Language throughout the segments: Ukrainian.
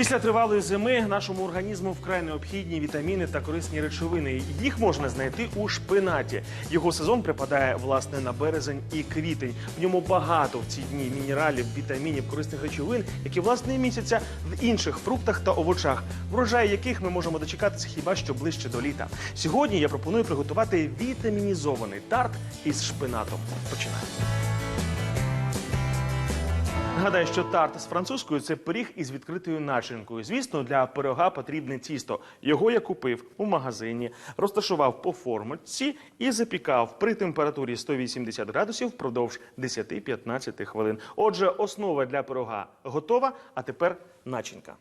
Після тривалої зими нашому організму вкрай необхідні вітаміни та корисні речовини. Їх можна знайти у шпинаті. Його сезон припадає власне на березень і квітень. В ньому багато в ці дні мінералів, вітамінів, корисних речовин, які власне місяця в інших фруктах та овочах, врожай яких ми можемо дочекатися хіба що ближче до літа. Сьогодні я пропоную приготувати вітамінізований тарт із шпинатом. Починаємо. Нагадаю, що тарт з французькою це пиріг із відкритою начинкою. Звісно, для пирога потрібне тісто. Його я купив у магазині, розташував по формочці і запікав при температурі 180 градусів впродовж 10-15 хвилин. Отже, основа для пирога готова, а тепер начинка.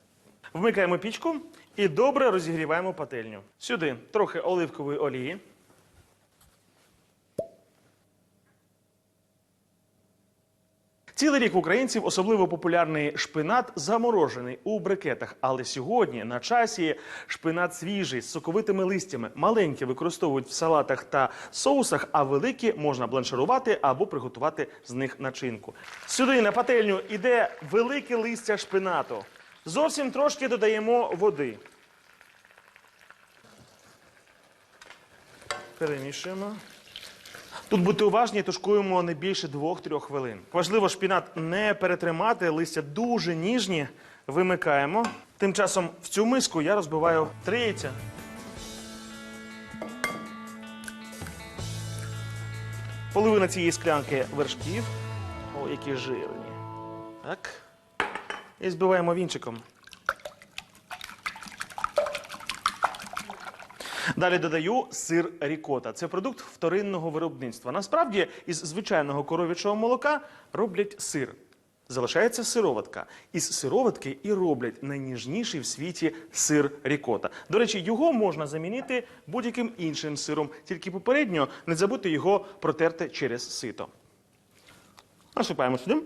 Вмикаємо пічку і добре розігріваємо пательню. Сюди трохи оливкової олії. Цілий рік українців особливо популярний шпинат заморожений у брикетах. Але сьогодні на часі шпинат свіжий з соковитими листями. Маленькі використовують в салатах та соусах, а великі можна бланширувати або приготувати з них начинку. Сюди на пательню іде велике листя шпинату. Зовсім трошки додаємо води. Перемішуємо. Тут будьте уважні, тушкуємо не більше 2-3 хвилин. Важливо шпінат не перетримати, листя дуже ніжні. Вимикаємо. Тим часом в цю миску я розбиваю три яйця. Половина цієї склянки вершків. О, які жирні. Так. І збиваємо вінчиком. Далі додаю сир рікота. Це продукт вторинного виробництва. Насправді, із звичайного коров'ячого молока роблять сир. Залишається сироватка. Із сироватки і роблять найніжніший в світі сир рікота. До речі, його можна замінити будь-яким іншим сиром, тільки попередньо не забудьте його протерти через сито. Насипаємо сюди.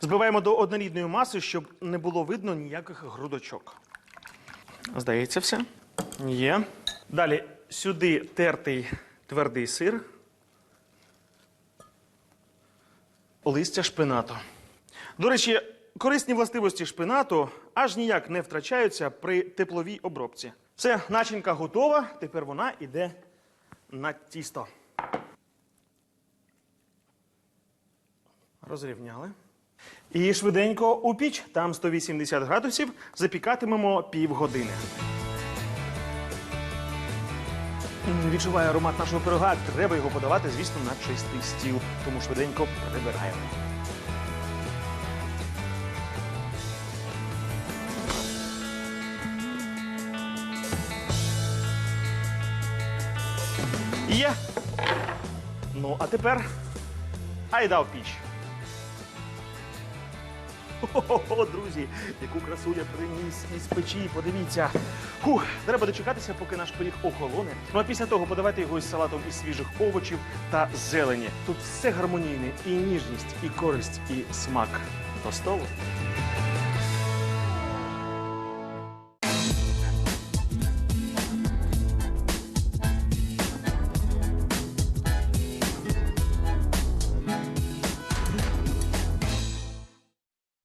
Збиваємо до однорідної маси, щоб не було видно ніяких грудочок. Здається, все. Є. Далі сюди тертий твердий сир. Листя шпинату. До речі, корисні властивості шпинату аж ніяк не втрачаються при тепловій обробці. Все, начинка готова. Тепер вона йде на тісто. Розрівняли. І швиденько у піч, там 180 градусів, запікатимемо півгодини. М, Відчуваю аромат нашого пирога. Треба його подавати, звісно, на чистий стіл. Тому швиденько прибираємо. Є. Ну, а тепер айда в піч. О, друзі, яку красу я приніс із печі. Подивіться. Фух, треба дочекатися, поки наш пиріг охолоне. Ну а після того подавайте його із салатом із свіжих овочів та зелені. Тут все гармонійне, і ніжність, і користь, і смак. До столу.